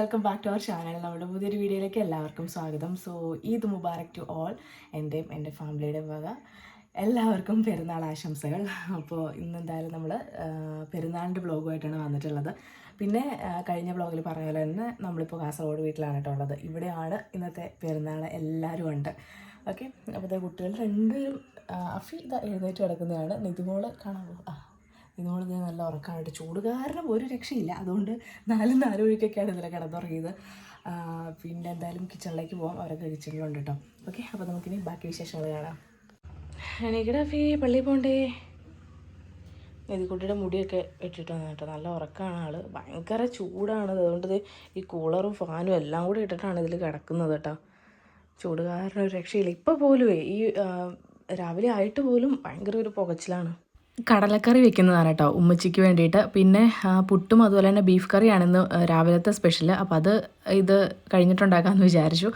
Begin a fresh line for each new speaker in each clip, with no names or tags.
Welcome back to our channel നമ്മുടെ പുതിയൊരു വീഡിയോയിലേക്ക് എല്ലാവർക്കും സ്വാഗതം. So Eid Mubarak to all എന്റെയും എന്റെ ഫാമിലിയുടെയും വക. എല്ലാവർക്കും പെരുന്നാൾ ആശംസകൾ. അപ്പോൾ ഇന്ന് എന്തായാലും നമ്മൾ പെരുന്നാളിന്റെ ബ്ലോഗുമായിട്ടാണ് വന്നിട്ടുള്ളത്. പിന്നെ കഴിഞ്ഞ ബ്ലോഗിൽ പറഞ്ഞ പോലെ തന്നെ നമ്മളിപ്പോൾ കാസർഗോഡ് വീട്ടിലാണ് കേട്ടോ ഉള്ളത്. ഇവിടെയാണ് ഇന്നത്തെ പെരുന്നാൾ എല്ലാവരും ഉണ്ട്. ഓക്കെ അപ്പോൾ കുട്ടികൾ രണ്ടുപേരും അഫി ഇതാ എഴുന്നേറ്റ് കിടക്കുന്നതാണ്. നിതുമോൾ പോകും ആ ഇതുകൊണ്ട് ഞാൻ നല്ല ഉറക്കമായിട്ട് ചൂട്. കാരണം ഒരു രക്ഷയില്ല. അതുകൊണ്ട് നാലും നാല് മണിക്കൊക്കെയാണ് ഇന്നലെ കിടന്നുറങ്ങിയത്. പിന്നെ എന്തായാലും കിച്ചണിലേക്ക് പോകാം അവരൊക്കെ കിച്ചണിലുണ്ട് കേട്ടോ. ഓക്കെ അപ്പോൾ നമുക്കിനി ബാക്കി വിശേഷങ്ങൾ കാണാം. എനിക്കിടെ ഫീ പള്ളിയിൽ പോകണ്ടേ നിധിക്കുട്ടിയുടെ മുടിയൊക്കെ ഇട്ടിട്ട് വന്നു കേട്ടോ. നല്ല ഉറക്കമാണ് ആൾ ഭയങ്കര ചൂടാണ്. അതുകൊണ്ട് ഈ കൂളറും ഫാനും എല്ലാം കൂടി ഇട്ടിട്ടാണ് ഇതിൽ കിടക്കുന്നത് കേട്ടോ. ചൂട് കാരണം ഒരു രക്ഷയില്ല. ഇപ്പോൾ പോലുമേ ഈ രാവിലെ ആയിട്ട് പോലും ഭയങ്കര ഒരു പുകച്ചിലാണ്. കടലക്കറി വെക്കുന്നതാണ് കേട്ടോ ഉമ്മച്ചിക്ക് വേണ്ടിയിട്ട്. പിന്നെ പുട്ടും അതുപോലെ തന്നെ ബീഫ് കറിയാണ് ഇന്ന് രാവിലത്തെ സ്പെഷ്യൽ അപ്പോൾ അത് ഇത് കഴിഞ്ഞിട്ടുണ്ടാക്കാമെന്ന് വിചാരിച്ചു.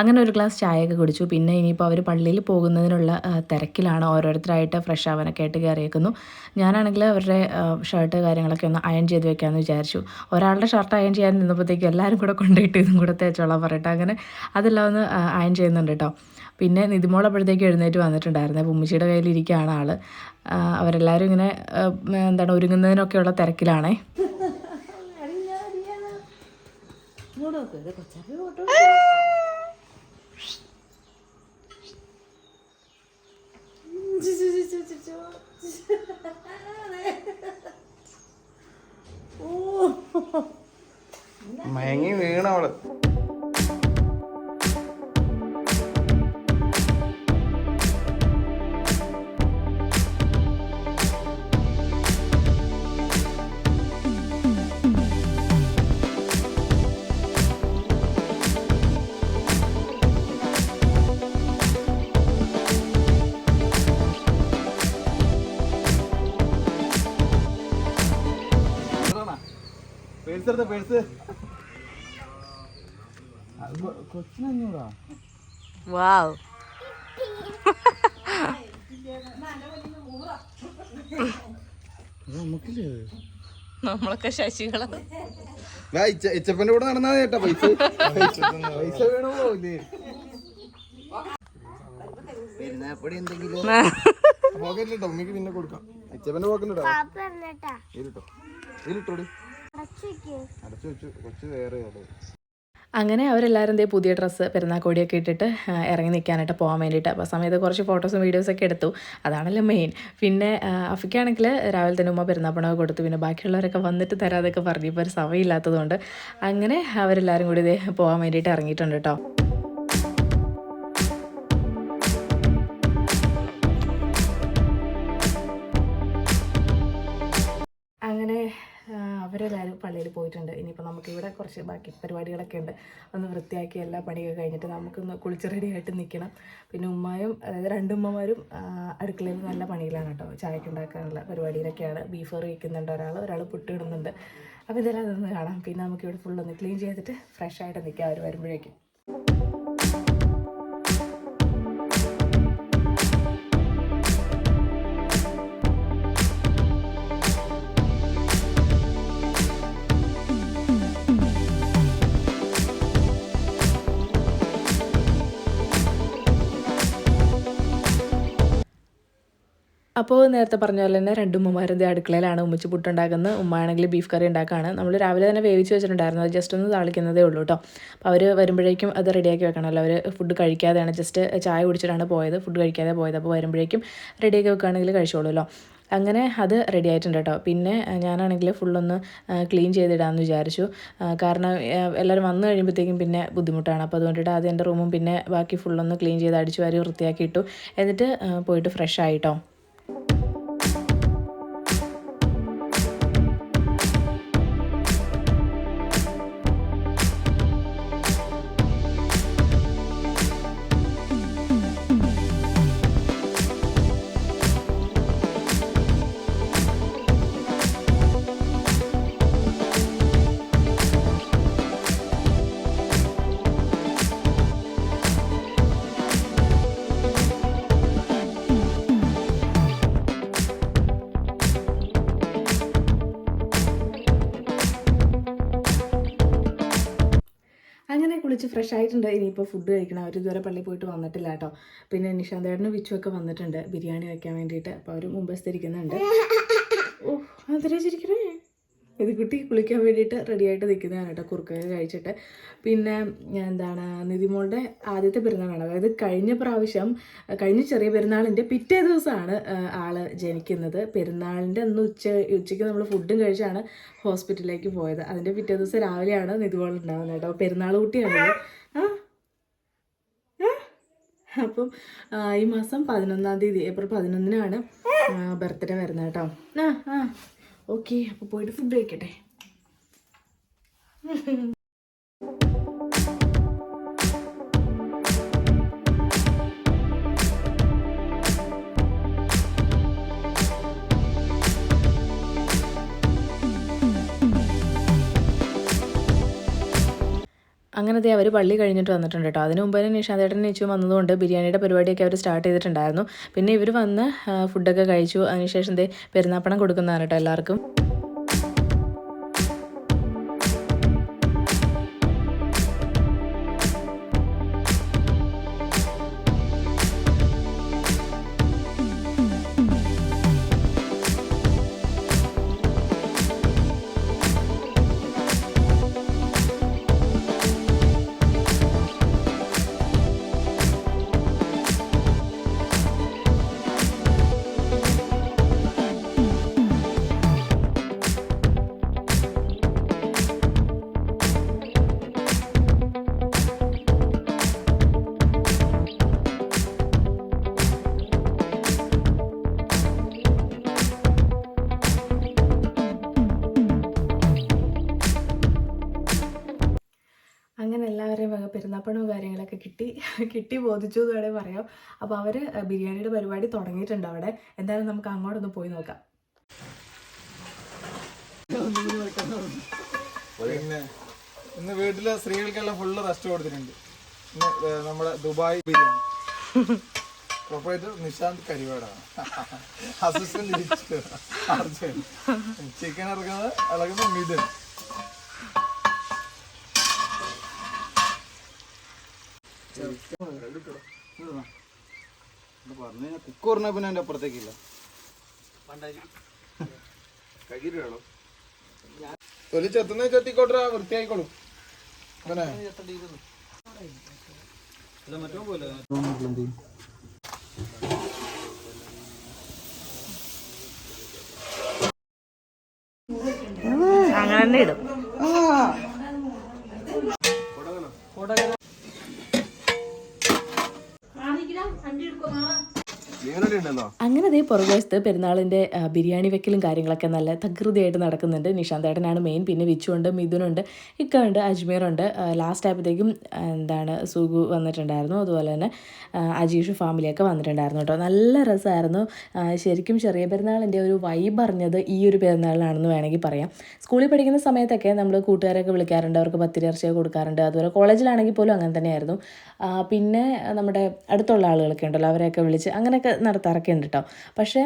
അങ്ങനെ ഒരു ഗ്ലാസ് ചായയൊക്കെ കുടിച്ചു. പിന്നെ ഇനിയിപ്പോൾ അവർ പള്ളിയിൽ പോകുന്നതിനുള്ള തിരക്കിലാണ്. ഓരോരുത്തരായിട്ട് ഫ്രഷ് ആവാനൊക്കെ ആയിട്ട് കയറിയേക്കുന്നു. ഞാനാണെങ്കിൽ അവരുടെ ഷർട്ട് കാര്യങ്ങളൊക്കെ ഒന്ന് അയൺ ചെയ്ത് വെക്കാമെന്ന് വിചാരിച്ചു. ഒരാളുടെ ഷർട്ട് അയൺ ചെയ്യാൻ നിന്നപ്പോഴത്തേക്ക് എല്ലാവരും കൂടെ കൊണ്ടുപോയിട്ട് ഇതും കൂടെ തേച്ചോളാം പറയട്ടെ അങ്ങനെ അതെല്ലാം ഒന്ന് അയൺ ചെയ്യുന്നുണ്ട് കേട്ടോ പിന്നെ നിതിമോൾ അപ്പോഴത്തേക്ക് എഴുന്നേറ്റ് വന്നിട്ടുണ്ടായിരുന്നു. പുമ്മിച്ചിയുടെ കയ്യിലിരിക്കുകയാണ് ആൾ. ആ, അവരെല്ലാവരും ഇങ്ങനെ എന്താണ് ഒരുങ്ങുന്നതിനൊക്കെയുള്ള തിരക്കിലാണേ.
മയങ്ങി വീണവൾ. പേഴ്സ് എടുത്ത പേഴ്സ് കൊച്ചിനഞ്ഞൂറാ?
വാവ്
നമുക്കില്ലേ?
നമ്മളൊക്കെ ശശികളാണ്
ഇച്ചപ്പന്റെ കൂടെ നടന്നാ കേട്ടാ പൈസ. പൈസ വേണോ പിന്നെ പെരുന്നാപ്പടി എന്തെങ്കിലും? പോക്കറ്റിലിട്ടോ ഉമ്മക്ക് പിന്നെ കൊടുക്കാം. ഇച്ചപ്പന്റെ പോക്കറ്റിലിട്ടോ? ഇരുട്ടോ. ഇതിലിട്ടോടി അടച്ചു വെച്ചു കൊച്ചു വേറെ ഉള്ളു.
അങ്ങനെ അവരെല്ലാവരും ദേ പുതിയ ഡ്രസ്സ് പെരുന്നാക്കോടിയൊക്കെ ഇട്ടിട്ട് ഇറങ്ങി നിൽക്കാനായിട്ട് പോകാൻ വേണ്ടിയിട്ട്. അപ്പോൾ സമയത്ത് കുറച്ച് ഫോട്ടോസും വീഡിയോസൊക്കെ എടുത്തു. അതാണല്ലോ മെയിൻ പിന്നെ അഫിക്കാണെങ്കിൽ രാവിലെ തന്നെ ഉമ്മ പെരുന്നാപ്പണമൊക്കെ കൊടുത്തു. പിന്നെ ബാക്കിയുള്ളവരൊക്കെ വന്നിട്ട് തരാതൊക്കെ പറഞ്ഞു. ഇപ്പോൾ ഒരു സമയമില്ലാത്തതുകൊണ്ട്. അങ്ങനെ അവരെല്ലാവരും കൂടി ഇതേ പോകാൻ വേണ്ടിയിട്ട് ഇറങ്ങിയിട്ടുണ്ട് കേട്ടോ. പള്ളിയിൽ പോയിട്ടുണ്ട്. ഇനിയിപ്പോൾ നമുക്കിവിടെ കുറച്ച് ബാക്കി പരിപാടികളൊക്കെ ഉണ്ട്. ഒന്ന് വൃത്തിയാക്കി എല്ലാ പണിയൊക്കെ കഴിഞ്ഞിട്ട് നമുക്കൊന്ന് കുളിച്ച് റെഡിയായിട്ട് നിൽക്കണം പിന്നെ ഉമ്മായും അതായത് രണ്ടുമ്മമാരും അടുക്കളയിൽ നല്ല പണിയിലാണ് കേട്ടോ. ചായക്ക് ഉണ്ടാക്കാനുള്ള പരിപാടിയിലൊക്കെയാണ്. ബീഫ് കറി വയ്ക്കുന്നുണ്ട് ഒരാൾ ഒരാൾ പുട്ടിടുന്നുണ്ട് അപ്പോൾ ഇതെല്ലാം അതൊന്ന് കാണാം. പിന്നെ നമുക്കിവിടെ ഫുള്ളൊന്ന് ക്ലീൻ ചെയ്തിട്ട് ഫ്രഷ് ആയിട്ട് നിൽക്കാം. അവർ വരുമ്പോഴേക്കും. അപ്പോൾ നേരത്തെ പറഞ്ഞ പോലെ തന്നെ രണ്ട് ഉമ്മമാരും അടുക്കളയിലാണ് ഉമ്മച്ച് പുട്ടുണ്ടാക്കുന്നത്. ഉമ്മയാണെങ്കിൽ ബീഫ് കറി ഉണ്ടാക്കുകയാണ് നമ്മൾ രാവിലെ തന്നെ വേവിച്ച് വെച്ചിട്ടുണ്ടായിരുന്നു. അത് ജസ്റ്റ് ഒന്ന് താളിക്കുന്നതേ ഉള്ളൂ കേട്ടോ അപ്പോൾ അവർ വരുമ്പോഴേക്കും അത് റെഡിയാക്കി വെക്കണമല്ലോ അവർ ഫുഡ് കഴിക്കാതെയാണ്. ജസ്റ്റ് ചായ കുടിച്ചിട്ടാണ് പോയത്. ഫുഡ് കഴിക്കാതെ പോയത്. അപ്പോൾ വരുമ്പോഴേക്കും റെഡിയാക്കി വെക്കുകയാണെങ്കിൽ കഴിച്ചോളൂല്ലോ അങ്ങനെ അത് റെഡി ആയിട്ടുണ്ട് കേട്ടോ പിന്നെ ഞാനാണെങ്കിൽ ഫുള്ളൊന്ന് ക്ലീൻ ചെയ്തിടാമെന്ന് വിചാരിച്ചു. കാരണം എല്ലാവരും വന്നു കഴിയുമ്പോഴത്തേക്കും പിന്നെ ബുദ്ധിമുട്ടാണ്. അപ്പോൾ അതുകൊണ്ടിട്ട് ആദ്യം എന്റെ റൂമും പിന്നെ ബാക്കി ഫുള്ളൊന്ന് ക്ലീൻ ചെയ്ത് അടിച്ചു വാരി വൃത്തിയാക്കി ഇട്ടു. എന്നിട്ട് പോയിട്ട് ഫ്രഷ് ആയിട്ടോ thank you ഫ്രഷ് ആയിട്ടുണ്ട്. ഇനിയിപ്പോൾ ഫുഡ് കഴിക്കണം. അവർ ഇതുവരെ പള്ളിയിൽ പോയിട്ട് വന്നിട്ടില്ല കേട്ടോ. പിന്നെ നിഷാന്തേട്ടനും വിച്ചുവൊക്കെ വന്നിട്ടുണ്ട്. ബിരിയാണി വെക്കാൻ വേണ്ടിയിട്ട്. അപ്പോൾ അവർ മുമ്പ് സ്ഥിരിക്കുന്നുണ്ട്. ഓ അതിരെ ചിരിക്കണേ ഇത് കുട്ടി കുളിക്കാൻ വേണ്ടിയിട്ട് റെഡിയായിട്ട് നിൽക്കുന്നതാണ് കേട്ടോ. കുറുക്കൊക്കെ കഴിച്ചിട്ട്. പിന്നെ എന്താണ് നിധിമോളുടെ ആദ്യത്തെ പെരുന്നാളാണ് അതായത് കഴിഞ്ഞ പ്രാവശ്യം കഴിഞ്ഞ ചെറിയ പെരുന്നാളിന്റെ പിറ്റേ ദിവസമാണ് ആൾ ജനിക്കുന്നത്. പെരുന്നാളിന്റെ അന്ന് ഉച്ച ഉച്ചയ്ക്ക് നമ്മൾ ഫുഡും കഴിച്ചാണ് ഹോസ്പിറ്റലിലേക്ക് പോയത്. അതിന്റെ പിറ്റേ ദിവസം രാവിലെയാണ് നിതിമോൾ ഉണ്ടാവുന്നത് കേട്ടോ. പെരുന്നാൾ കുട്ടിയാണ് ആ? അപ്പം ഈ മാസം പതിനൊന്നാം തീയതി ഏപ്രിൽ പതിനൊന്നിനാണ് ബർത്ത്ഡേ വരുന്നത് കേട്ടോ. ആ ആ. ഓക്കെ അപ്പോൾ പോയിട്ട് ഫുഡ് കഴിക്കട്ടെ. അങ്ങനത്തെ അവർ പള്ളി കഴിഞ്ഞിട്ട് വന്നിട്ടുണ്ട് കേട്ടോ. അതിന് മുമ്പ് തന്നെ നിഷാദേട്ടൻ നിച്ചു വന്നതുകൊണ്ട് ബിരിയാണിയുടെ പരിപാടിയൊക്കെ അവർ സ്റ്റാർട്ട് ചെയ്തിട്ടുണ്ടായിരുന്നു. പിന്നെ ഇവർ വന്ന് ഫുഡൊക്കെ കഴിച്ചു. അതിനുശേഷം ദേ പെരുന്നാപ്പണം കൊടുക്കുന്നതാണ് കേട്ടോ എല്ലാവർക്കും. കിട്ടി ബോധിച്ചു എന്ന് വേണേൽ പറയാം. അപ്പോൾ അവർ ബിരിയാണിയുടെ പരിപാടി തുടങ്ങിയിട്ടുണ്ട് അവിടെ. എന്തായാലും നമുക്ക് അങ്ങോട്ടൊന്ന് പോയി നോക്കാം.
പിന്നെ ഇന്ന് വീട്ടിലെ സ്ത്രീകൾക്കെല്ലാം ഫുള്ള് റെസ്റ്റ് കൊടുത്തിട്ടുണ്ട്. നമ്മുടെ ദുബായ് ബിരിയാണി. നിശാന്ത് കരിവാടാണ്. അസിസ്റ്റന്റ് ചിക്കൻ ഇറക്കുന്നത് ഇളകുന്ന മിഥുൻ. പറഞ്ഞു കുക്ക് പറഞ്ഞ പിന്നെ എന്റെ അപ്പുറത്തേക്കില്ല. തൊലി ചെത്തുന്ന ചെത്തിക്കോട്ടെ വൃത്തിയായിക്കോളും. അങ്ങനെ
അങ്ങനെ തന്നെ ഇടും.
ഉണ്ടല്ലോ
അങ്ങനെ അതേ പുറകുവശത്ത് പെരുന്നാളിന്റെ ആ, ബിരിയാണി വെക്കലും കാര്യങ്ങളൊക്കെ നല്ല തകൃതിയായിട്ട് നടക്കുന്നുണ്ട്. നിഷാന്തേട്ടനാണ് മെയിൻ പിന്നെ വിച്ചുണ്ട് മിഥുനുണ്ട് ഇക്ക ഉണ്ട് അജ്മീറുണ്ട് ലാസ്റ്റ് ആയപ്പോഴത്തേക്കും എന്താണ് സുഗു വന്നിട്ടുണ്ടായിരുന്നു. അതുപോലെ തന്നെ അജീഷ് ഫാമിലിയൊക്കെ വന്നിട്ടുണ്ടായിരുന്നു കേട്ടോ. നല്ല രസമായിരുന്നു. ശരിക്കും ചെറിയ പെരുന്നാളിന്റെ ഒരു വൈബ് അറിഞ്ഞത് ഈ ഒരു പെരുന്നാളിലാണെന്ന് വേണമെങ്കിൽ പറയാം. സ്കൂളിൽ പഠിക്കുന്ന സമയത്തൊക്കെ നമ്മൾ കൂട്ടുകാരൊക്കെ വിളിക്കാറുണ്ട്. അവർക്ക് പത്തിരി കൊടുക്കാറുണ്ട്. അതുപോലെ കോളേജിലാണെങ്കിൽ പോലും അങ്ങനെ തന്നെയായിരുന്നു. പിന്നെ നമ്മുടെ അടുത്തുള്ള ആളുകളൊക്കെ ഉണ്ടല്ലോ അവരെയൊക്കെ വിളിച്ച് അങ്ങനെയൊക്കെ നടത്താറൊക്കെ ഉണ്ട് കേട്ടോ പക്ഷേ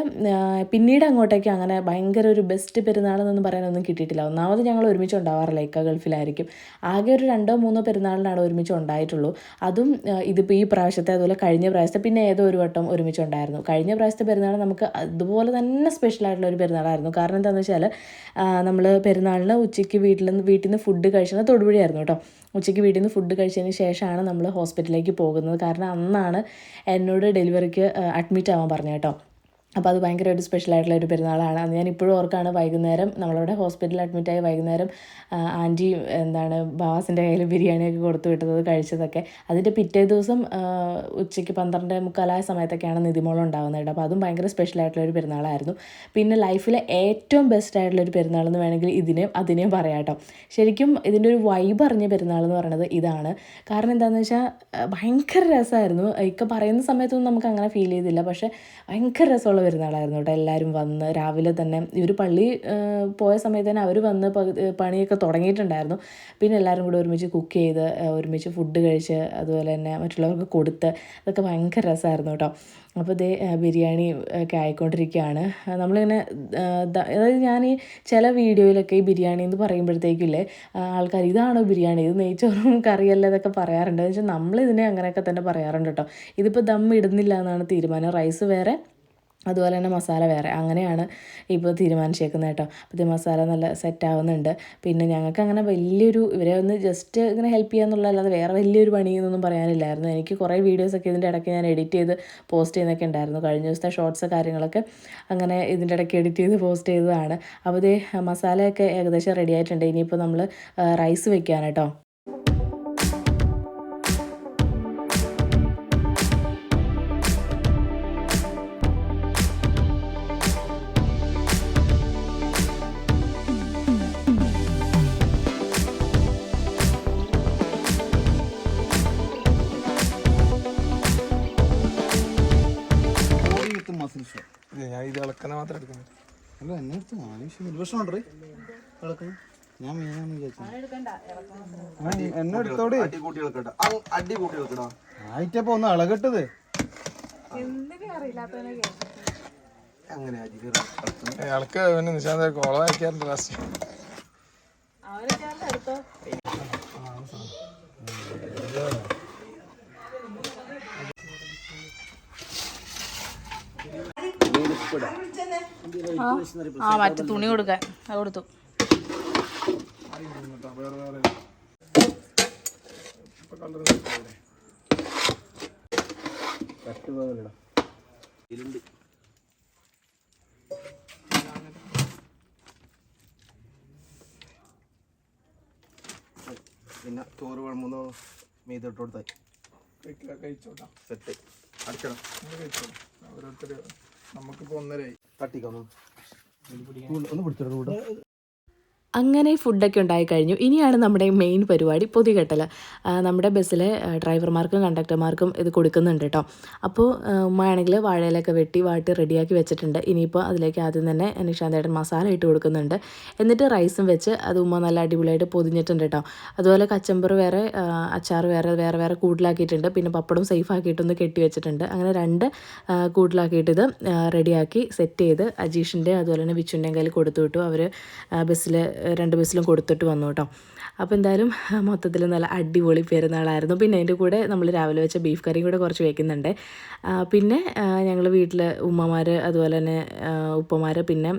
പിന്നീട് അങ്ങോട്ടേക്ക് അങ്ങനെ ഭയങ്കര ഒരു ബെസ്റ്റ് പെരുന്നാളെന്നൊന്നും പറയാനൊന്നും കിട്ടിയിട്ടില്ല. ഒന്നാമത് ഞങ്ങൾ ഒരുമിച്ച് ഉണ്ടാവാറില്ല ഇക്ക ഗൾഫിലായിരിക്കും. ആകെ ഒരു രണ്ടോ മൂന്നോ പെരുന്നാളിനാണ് ഒരുമിച്ച് ഉണ്ടായിട്ടുള്ളൂ. അതും ഇതിപ്പോൾ ഈ പ്രാവശ്യത്തെ അതുപോലെ കഴിഞ്ഞ പ്രാവശ്യത്തെ പിന്നെ ഏതോ ഒരു വട്ടം ഒരുമിച്ച് ഉണ്ടായിരുന്നു. കഴിഞ്ഞ പ്രാവശ്യത്തെ പെരുന്നാൾ നമുക്ക് അതുപോലെ തന്നെ സ്പെഷ്യൽ ആയിട്ടുള്ള ഒരു പെരുന്നാളായിരുന്നു. കാരണം എന്താണെന്ന് വെച്ചാൽ നമ്മൾ പെരുന്നാളിന് ഉച്ചയ്ക്ക് വീട്ടിൽ നിന്ന് വീട്ടിൽ നിന്ന് ഫുഡ് കഴിച്ചത് തൊടുപുഴയായിരുന്നു കേട്ടോ ഉച്ചയ്ക്ക് വീട്ടിൽ നിന്ന് ഫുഡ് കഴിച്ചതിന് ശേഷമാണ് നമ്മൾ ഹോസ്പിറ്റലിലേക്ക് പോകുന്നത്. കാരണം അന്നാണ് എന്നോട് ഡെലിവറിക്ക് അഡ്മിറ്റ് ആവാൻ പറഞ്ഞത് കേട്ടോ. അപ്പോൾ അത് ഭയങ്കര ഒരു സ്പെഷ്യൽ ആയിട്ടുള്ള ഒരു പെരുന്നാളാണ്. അത് ഞാൻ ഇപ്പോഴും ഓർക്കാണ്. വൈകുന്നേരം നമ്മളവിടെ ഹോസ്പിറ്റലിൽ അഡ്മിറ്റായി വൈകുന്നേരം ആന്റി എന്താണ് ബാസിന്റെ കയ്യിൽ ബിരിയാണിയൊക്കെ കൊടുത്തു വിട്ടത് കഴിച്ചതൊക്കെ. അതിന്റെ പിറ്റേ ദിവസം ഉച്ചയ്ക്ക് പന്ത്രണ്ട് മുക്കാലായ സമയത്തൊക്കെയാണ് നിതിമോളം ഉണ്ടാകുന്നത്. കേട്ടോ അപ്പോൾ അതും ഭയങ്കര സ്പെഷ്യൽ ആയിട്ടുള്ള ഒരു പെരുന്നാളായിരുന്നു. പിന്നെ ലൈഫിലെ ഏറ്റവും ബെസ്റ്റ് ആയിട്ടുള്ള ഒരു പെരുന്നാൾ എന്ന് വേണമെങ്കിൽ ഇതിനെയും അതിനെയും പറയാം കേട്ടോ. ശരിക്കും ഇതിന്റെ ഒരു വൈബ് അറിഞ്ഞ പെരുന്നാൾ എന്ന് പറയുന്നത് ഇതാണ്. കാരണം എന്താണെന്ന് വെച്ചാൽ ഭയങ്കര രസമായിരുന്നു. ഇക്ക പറയുന്ന സമയത്തൊന്നും നമുക്ക് അങ്ങനെ ഫീൽ ചെയ്തില്ല. പക്ഷേ ഭയങ്കര രസമുള്ള പെരുന്നാളായിരുന്നു കേട്ടോ. എല്ലാവരും വന്ന് രാവിലെ തന്നെ ഇവർ പള്ളി പോയ സമയത്ത് തന്നെ അവർ വന്ന് പണിയൊക്കെ തുടങ്ങിയിട്ടുണ്ടായിരുന്നു. പിന്നെ എല്ലാവരും കൂടെ ഒരുമിച്ച് കുക്ക് ചെയ്ത് ഒരുമിച്ച് ഫുഡ് കഴിച്ച് അതുപോലെ തന്നെ മറ്റുള്ളവർക്ക് കൊടുത്ത് അതൊക്കെ ഭയങ്കര രസമായിരുന്നു കേട്ടോ. അപ്പോൾ ഇതേ ബിരിയാണി ഒക്കെ ആയിക്കൊണ്ടിരിക്കുകയാണ്. നമ്മളിങ്ങനെ അതായത് ഞാൻ ഈ ചില വീഡിയോയിലൊക്കെ ഈ ബിരിയാണി എന്ന് പറയുമ്പോഴത്തേക്കില്ലേ ആൾക്കാർ ഇതാണോ ബിരിയാണി? ഇത് നെയ്ച്ചോറും കറിയല്ല ഇതൊക്കെ പറയാറുണ്ട്. എന്ന് വെച്ചാൽ നമ്മളിതിനെ അങ്ങനെയൊക്കെ തന്നെ പറയാറുണ്ട് കേട്ടോ. ഇതിപ്പോൾ ദം ഇടുന്നില്ല എന്നാണ് തീരുമാനം. റൈസ് വേറെ അതുപോലെ തന്നെ മസാല വേറെ. അങ്ങനെയാണ് ഇപ്പോൾ തീരുമാനിച്ചേക്കുന്നത് കേട്ടോ. അപ്പോൾ മസാല നല്ല സെറ്റ് ആവുന്നുണ്ട്. പിന്നെ ഞങ്ങൾക്ക് അങ്ങനെ വലിയൊരു ഇവരെ ഒന്ന് ജസ്റ്റ് ഇങ്ങനെ ഹെൽപ്പ് ചെയ്യാന്നുള്ള അല്ലാതെ വേറെ വലിയൊരു പണിയൊന്നും പറയാനില്ലായിരുന്നു. എനിക്ക് കുറേ വീഡിയോസൊക്കെ ഇതിന്റെ ഇടയ്ക്ക് ഞാൻ എഡിറ്റ് ചെയ്ത് പോസ്റ്റ് ചെയ്യുന്നൊക്കെ ഉണ്ടായിരുന്നു. കഴിഞ്ഞ ദിവസത്തെ ഷോർട്സ് കാര്യങ്ങളൊക്കെ അങ്ങനെ ഇതിന്റെ ഇടയ്ക്ക് എഡിറ്റ് ചെയ്ത് പോസ്റ്റ് ചെയ്തതാണ്. അപ്പോൾ ഇത് മസാലയൊക്കെ ഏകദേശം റെഡി ആയിട്ടുണ്ട്. ഇനിയിപ്പോൾ നമ്മൾ റൈസ് വെക്കാൻ കേട്ടോ.
മാത്രം എടുക്കുന്നു
അല്ല എന്നെ അടുത്ത് ആവശ്യം ഉണ്ടോ ഇളക്കണം ഞാൻ മെയിനാന്ന് വിചാരിച്ചു എന്നെ എടുത്തോടെ. ആയിട്ടപ്പോ ഒന്ന് ഇളകട്ടത്.
ഇളക്ക് പിന്നെ നിശാന്ത കോള വയ്ക്കാറുണ്ട് ലാസ്റ്റ്
ആ മറ്റു തുണി കൊടുക്കാൻ. അത് കൊടുത്തു.
പിന്നെ ചോറ് കുഴമ്പോ മീതിട്ട് കൊടുത്തായി
കഴിച്ചോട്ടാ.
സെറ്റ്. അടിക്കണം.
കഴിച്ചോളൂ. ഓരോരുത്തർ നമുക്കിപ്പോൾ ഒന്നരയായി.
തട്ടിക്കൊന്നു ഒന്ന്. പിടിച്ചിടുന്നു കൂടെ
അങ്ങനെ ഫുഡൊക്കെ ഉണ്ടായി കഴിഞ്ഞു. ഇനിയാണ് നമ്മുടെ മെയിൻ പരിപാടി പൊതികെട്ടൽ. നമ്മുടെ ബസ്സിലെ ഡ്രൈവർമാർക്കും കണ്ടക്ടർമാർക്കും ഇത് കൊടുക്കുന്നുണ്ട് കേട്ടോ അപ്പോൾ ഉമ്മയാണെങ്കിൽ വാഴയിലൊക്കെ വെട്ടി വാട്ടി റെഡിയാക്കി വെച്ചിട്ടുണ്ട്. ഇനിയിപ്പോൾ അതിലേക്ക് ആദ്യം തന്നെ നിഷാന്തേട്ടൻ മസാല ഇട്ട് കൊടുക്കുന്നുണ്ട്. എന്നിട്ട് റൈസും വെച്ച് അത് ഉമ്മ നല്ല അടിപൊളിയായിട്ട് പൊതിഞ്ഞിട്ടുണ്ട് കേട്ടോ അതുപോലെ കച്ചമ്പർ വേറെ അച്ചാർ വേറെ വേറെ വേറെ കൂട്ടിലാക്കിയിട്ടുണ്ട്. പിന്നെ പപ്പടം സേഫ് ആക്കിയിട്ടൊന്ന് കെട്ടി വെച്ചിട്ടുണ്ട്. അങ്ങനെ രണ്ട് കൂടുതലാക്കിയിട്ട് ഇത് റെഡിയാക്കി സെറ്റ് ചെയ്ത് അജീഷിന്റെ അതുപോലെ തന്നെ വിച്ചുണ്ടെങ്കിൽ കൊടുത്തു വിട്ടു. അവർ ബസ്സിൽ രണ്ട് ബസ്സിലും കൊടുത്തിട്ട് വന്നു കേട്ടോ. അപ്പോൾ എന്തായാലും മൊത്തത്തിൽ നല്ല അടിപൊളി പെരുന്നാളായിരുന്നു. പിന്നെ അതിന്റെ കൂടെ നമ്മൾ രാവിലെ വെച്ച ബീഫ് കറിയും കൂടെ കുറച്ച് വയ്ക്കുന്നുണ്ട് പിന്നെ ഞങ്ങൾ വീട്ടിൽ ഉമ്മമാർ അതുപോലെ തന്നെ ഉപ്പമാർ പിന്നെ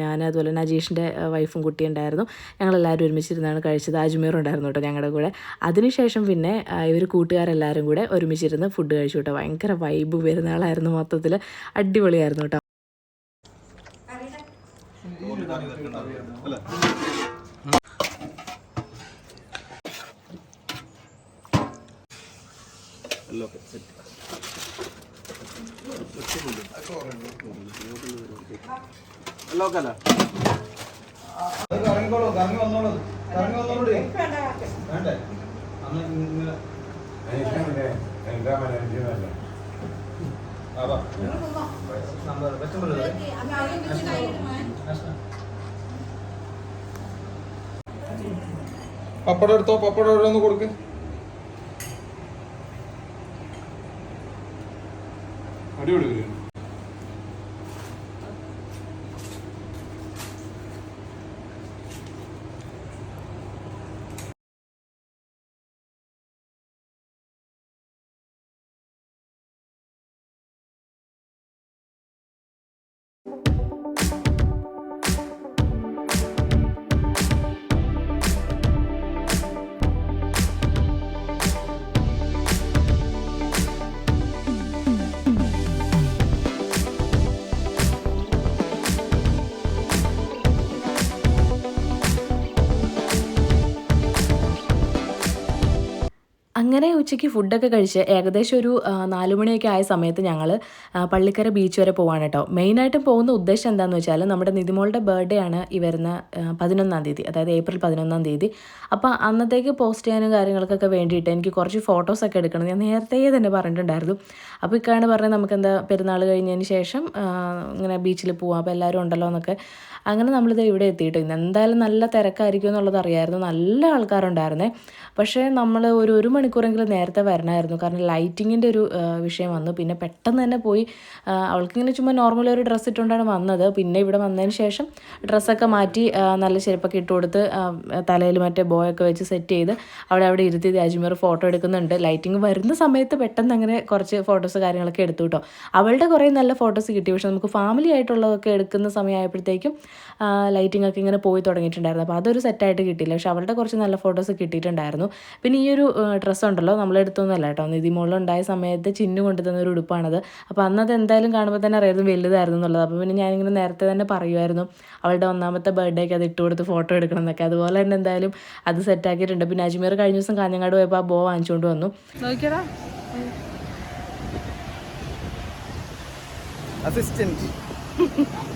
ഞാൻ അതുപോലെ തന്നെ അജീഷിന്റെ വൈഫും കുട്ടിയും ഉണ്ടായിരുന്നു. ഞങ്ങളെല്ലാവരും ഒരുമിച്ചിരുന്നാണ് കഴിച്ചത്. അജ്മീർ ഉണ്ടായിരുന്നു കേട്ടോ ഞങ്ങളുടെ കൂടെ. അതിനുശേഷം പിന്നെ ഇവർ കൂട്ടുകാരെല്ലാവരും കൂടെ ഒരുമിച്ചിരുന്ന് ഫുഡ് കഴിച്ചു കേട്ടോ. ഭയങ്കര വൈബ് പെരുന്നാളായിരുന്നു മൊത്തത്തിൽ അടിപൊളിയായിരുന്നു കേട്ടോ.
എല്ലാം സെറ്റ്.
പപ്പടം എടുത്തോ പപ്പടം എവിടെ ഒന്ന് കൊടുക്ക് അടിപൊളി
അങ്ങനെ ഉച്ചയ്ക്ക് ഫുഡൊക്കെ കഴിച്ച് ഏകദേശം ഒരു നാലുമണിയൊക്കെ മണിയൊക്കെ ആയ സമയത്ത് ഞങ്ങൾ പള്ളിക്കര ബീച്ച് വരെ പോവാണ് കേട്ടോ മെയിനായിട്ടും പോകുന്ന ഉദ്ദേശം എന്താണെന്ന് വെച്ചാൽ നമ്മുടെ നിതിമോളുടെ ബർത്ത്ഡേ ആണ് ഈ വരുന്ന പതിനൊന്നാം തീയതി അതായത് ഏപ്രിൽ പതിനൊന്നാം തീയതി. അപ്പോൾ അന്നത്തേക്ക് പോസ്റ്റ് ചെയ്യാനും കാര്യങ്ങൾക്കൊക്കെ വേണ്ടിയിട്ട് എനിക്ക് കുറച്ച് ഫോട്ടോസൊക്കെ എടുക്കണം. ഞാൻ നേരത്തെ തന്നെ പറഞ്ഞിട്ടുണ്ടായിരുന്നു. അപ്പോൾ ഇക്കാണ് പറഞ്ഞത് നമുക്കെന്താ പെരുന്നാൾ കഴിഞ്ഞതിന് ശേഷം ഇങ്ങനെ ബീച്ചിൽ പോവാം. അപ്പോൾ എല്ലാവരും ഉണ്ടല്ലോ എന്നൊക്കെ. അങ്ങനെ നമ്മളിത് ഇവിടെ എത്തിയിട്ട്. ഇന്ന് എന്തായാലും നല്ല തിരക്കായിരിക്കും എന്നുള്ളത് അറിയായിരുന്നു. നല്ല ആൾക്കാരുണ്ടായിരുന്നേ. പക്ഷേ നമ്മൾ ഒരു ഒരു മണിക്കൂറെങ്കിലും നേരത്തെ വരണമായിരുന്നു കാരണം ലൈറ്റിങ്ങിന്റെ ഒരു വിഷയം വന്നു. പിന്നെ പെട്ടെന്ന് തന്നെ പോയി അവൾക്കിങ്ങനെ ചുമ്മാ നോർമൽ ഒരു ഡ്രസ്സ് ഇട്ടുകൊണ്ടാണ് വന്നത്. പിന്നെ ഇവിടെ വന്നതിന് ശേഷം ഡ്രസ്സൊക്കെ മാറ്റി നല്ല ചെരുപ്പൊക്കെ ഇട്ട് കൊടുത്ത് തലയിൽ മറ്റേ ഒക്കെ വെച്ച് സെറ്റ് ചെയ്ത് അവിടെ അവിടെ ഇരുത്തി രാജ്മീർ ഫോട്ടോ എടുക്കുന്നുണ്ട്. ലൈറ്റിംഗ് വരുന്ന സമയത്ത് പെട്ടെന്ന് അങ്ങനെ കുറച്ച് ഫോട്ടോസ് കാര്യങ്ങളൊക്കെ എടുത്തു കേട്ടോ. അവളുടെ കുറേ നല്ല ഫോട്ടോസ് കിട്ടി. പക്ഷെ നമുക്ക് ഫാമിലി ആയിട്ടുള്ളതൊക്കെ എടുക്കുന്ന സമയമായപ്പോഴത്തേക്കും ലൈറ്റിംഗ് ഒക്കെ ഇങ്ങനെ പോയി തുടങ്ങിയിട്ടുണ്ടായിരുന്നു. അപ്പോൾ അതൊരു സെറ്റായിട്ട് കിട്ടിയില്ല. പക്ഷെ അവളുടെ കുറച്ച് നല്ല ഫോട്ടോസ് കിട്ടിയിട്ടുണ്ടായിരുന്നു. പിന്നെ ഈ ഒരു ഡ്രസ്സ് ഉണ്ടല്ലോ നമ്മളെടുത്തൊന്നുമല്ല കേട്ടോ. നിധി ഉണ്ടായ സമയത്ത് ചിന്നു കൊണ്ടുതന്ന ഒരു ഉടുപ്പാണത്. അപ്പോൾ അന്നത് എന്തായാലും കാണുമ്പോൾ തന്നെ അറിയായിരുന്നു വലുതായിരുന്നു എന്നുള്ളത്. അപ്പോൾ പിന്നെ ഞാനിങ്ങനെ നേരത്തെ തന്നെ പറയുമായിരുന്നു അവളുടെ ഒന്നാമത്തെ ബർത്ത്ഡേക്ക് അത് ഇട്ട് കൊടുത്ത് ഫോട്ടോ എടുക്കണം എന്നൊക്കെ. അതുപോലെ തന്നെ എന്തായാലും അത് സെറ്റാക്കിയിട്ടുണ്ട് പിന്നെ അജ്മീർ കഴിഞ്ഞ ദിവസം കാഞ്ഞങ്ങാട് പോയപ്പോൾ ആ ബോ വാങ്ങിച്ചുകൊണ്ട് വന്നു.
അസിസ്റ്റന്റ്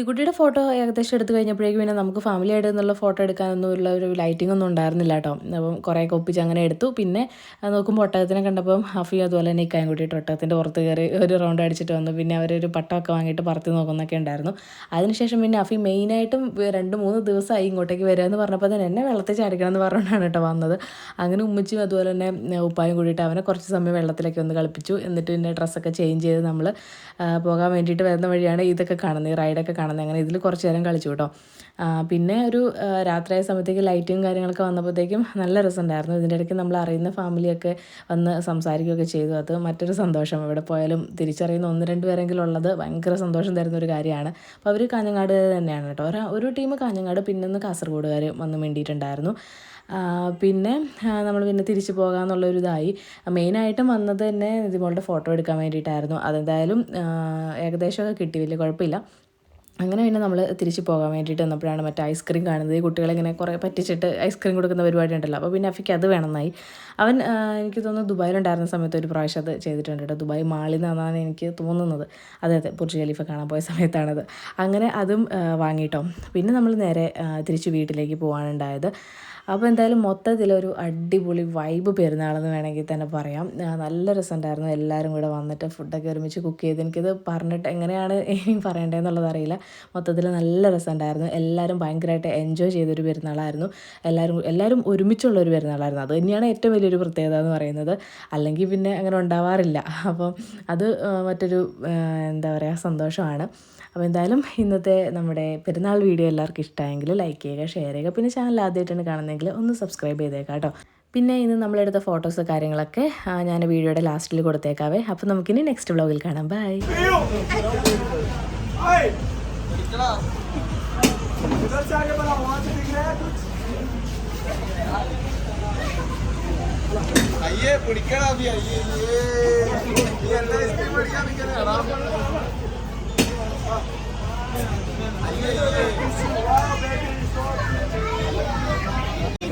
നിധിക്കുട്ടിയുടെ ഫോട്ടോ ഏകദേശം എടുത്തു കഴിഞ്ഞപ്പോഴേക്കും പിന്നെ നമുക്ക് ഫാമിലി ആയിട്ട് എന്നുള്ള ഫോട്ടോ എടുക്കാനൊന്നും ഉള്ള ഒരു ലൈറ്റിംഗ് ഒന്നും ഉണ്ടായിരുന്നില്ല കേട്ടോ. അപ്പം കുറേയൊക്കെ ഒപ്പിച്ച് അങ്ങനെ എടുത്തു. പിന്നെ നോക്കുമ്പോൾ ഒട്ടകത്തിനെ കണ്ടപ്പം ഹഫി അതുപോലെ തന്നെ ഇക്കായും കൂട്ടിയിട്ട് ഒട്ടകത്തിന്റെ പുറത്ത് കയറി ഒരു റൗണ്ട് അടിച്ചിട്ട് വന്നു. പിന്നെ അവരൊരു പട്ടമൊക്കെ വാങ്ങിയിട്ട് പറത്തി നോക്കുന്നൊക്കെ ഉണ്ടായിരുന്നു. അതിനുശേഷം പിന്നെ അഫി മെയിനായിട്ടും രണ്ട് മൂന്ന് ദിവസമായി ഇങ്ങോട്ടേക്ക് വരിക എന്ന് പറഞ്ഞപ്പോൾ തന്നെ എന്നെ വെള്ളത്തിൽ ചാടിക്കണം എന്ന് പറഞ്ഞുകൊണ്ടാണ് കേട്ടോ വന്നത്. അങ്ങനെ ഉമ്മച്ചും അതുപോലെ തന്നെ ഉപ്പായും കൂടിയിട്ട് അവനെ കുറച്ച് സമയം വെള്ളത്തിലൊക്കെ ഒന്ന് കളിപ്പിച്ചു. എന്നിട്ട് പിന്നെ ഡ്രസ്സൊക്കെ ചേഞ്ച് ചെയ്ത് നമ്മൾ പോകാൻ വേണ്ടിയിട്ട് വരുന്ന വഴിയാണ് ഇതൊക്കെ കാണുന്നത് ഈ റൈഡൊക്കെ കാണുന്നത്. അങ്ങനെ ഇതിൽ കുറച്ച് നേരം കളിച്ചു കേട്ടോ പിന്നെ ഒരു രാത്രിയായ സമയത്തേക്ക് ലൈറ്റും കാര്യങ്ങളൊക്കെ വന്നപ്പോഴത്തേക്കും നല്ല രസമുണ്ടായിരുന്നു. ഇതിന്റെ ഇടയ്ക്ക് നമ്മൾ അറിയുന്ന ഫാമിലിയൊക്കെ വന്ന് സംസാരിക്കുകയൊക്കെ ചെയ്തു. അത് മറ്റൊരു സന്തോഷം. എവിടെ പോയാലും തിരിച്ചറിയുന്ന ഒന്ന് രണ്ട് പേരെങ്കിലും ഉള്ളത് ഭയങ്കര സന്തോഷം തരുന്ന ഒരു കാര്യമാണ്. അപ്പോൾ അവർ കാഞ്ഞങ്ങാട് തന്നെയാണ് കേട്ടോ. ഒരു ടീം കാഞ്ഞങ്ങാട് പിന്നെ ഒന്ന് കാസർഗോഡുകാർ വന്ന് വേണ്ടിയിട്ടുണ്ടായിരുന്നു പിന്നെ നമ്മൾ പിന്നെ തിരിച്ചു പോകാമെന്നുള്ളൊരു ഇതായി മെയിനായിട്ടും വന്നത് തന്നെ ഇതുപോലത്തെ ഫോട്ടോ എടുക്കാൻ വേണ്ടിയിട്ടായിരുന്നു. അതെന്തായാലും ഏകദേശമൊക്കെ കിട്ടി. വലിയ കുഴപ്പമില്ല. അങ്ങനെ പിന്നെ നമ്മൾ തിരിച്ച് പോകാൻ വേണ്ടിയിട്ട് വന്നപ്പോഴാണ് മറ്റേ ഐസ്ക്രീം കാണുന്നത്. ഈ കുട്ടികളിങ്ങനെ കുറേ പറ്റിച്ചിട്ട് ഐസ്ക്രീം കൊടുക്കുന്ന പരിപാടി ഉണ്ടല്ലോ. അപ്പോൾ പിന്നെ അഫിക്ക് അത് വേണമെന്നായി അവൻ എനിക്ക് തോന്നുന്നു ദുബായിലുണ്ടായിരുന്ന സമയത്ത് ഒരു പ്രാവശ്യം അത് ചെയ്തിട്ടുണ്ട് കേട്ടോ. ദുബായ് മാളിൽ നിന്നാണ് എനിക്ക് തോന്നുന്നത്. അതെ അതെ ബുർജ് ഖലീഫ കാണാൻ പോയ സമയത്താണത്. അങ്ങനെ അതും വാങ്ങിയിട്ടോ പിന്നെ നമ്മൾ നേരെ തിരിച്ച് വീട്ടിലേക്ക് പോകാനുണ്ടായത് അപ്പോൾ എന്തായാലും മൊത്തത്തിലൊരു അടിപൊളി വൈബ് പെരുന്നാളെന്ന് വേണമെങ്കിൽ തന്നെ പറയാം. നല്ല രസമുണ്ടായിരുന്നു. എല്ലാവരും കൂടെ വന്നിട്ട് ഫുഡൊക്കെ ഒരുമിച്ച് കുക്ക് ചെയ്ത് എനിക്കിത് പറഞ്ഞിട്ട് എങ്ങനെയാണ് പറയേണ്ടതെന്നുള്ളത് അറിയില്ല. മൊത്തത്തിൽ നല്ല രസമുണ്ടായിരുന്നു. എല്ലാവരും ഭയങ്കരമായിട്ട് എൻജോയ് ചെയ്തൊരു പെരുന്നാളായിരുന്നു. എല്ലാവരും എല്ലാവരും ഒരുമിച്ചുള്ള ഒരു പെരുന്നാളായിരുന്നു. അത് തന്നെയാണ് ഏറ്റവും വലിയൊരു പ്രത്യേകത എന്ന് പറയുന്നത്. അല്ലെങ്കിൽ പിന്നെ അങ്ങനെ ഉണ്ടാവാറില്ല. അപ്പം അത് മറ്റൊരു എന്താ പറയുക സന്തോഷമാണ്. അപ്പോൾ എന്തായാലും ഇന്നത്തെ നമ്മുടെ പെരുന്നാൾ വീഡിയോ എല്ലാവർക്കും ഇഷ്ടമായെങ്കിൽ ലൈക്ക് ചെയ്യുക ഷെയർ ചെയ്യുക. പിന്നെ ചാനൽ ആദ്യമായിട്ടാണ് കാണുന്നെങ്കിൽ ഒന്ന് സബ്സ്ക്രൈബ് ചെയ്തേക്കാം കേട്ടോ. പിന്നെ ഇന്ന് നമ്മളെടുത്ത ഫോട്ടോസ് കാര്യങ്ങളൊക്കെ ഞാൻ വീഡിയോയുടെ ലാസ്റ്റിൽ കൊടുത്തേക്കാവേ. അപ്പോൾ നമുക്കിനി നെക്സ്റ്റ് വ്ളോഗിൽ കാണാം. ബൈ
അയ്യേ.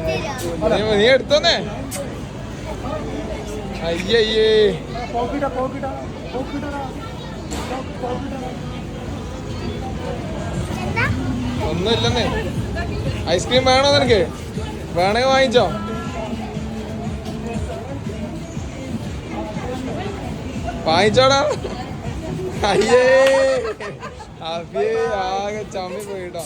നീ- എടുത്തോന്നേ? അയ്യേ അയ്യേ. ഒന്നുമില്ലെന്നേ. ഐസ്ക്രീം വേണോ നിനക്ക്? വേണമെങ്കിൽ വാങ്ങിച്ചോ. വാങ്ങിച്ചോടാ. അയ്യേ. അഭിയേ ആകെ ചമ്മി പോയിട്ടോ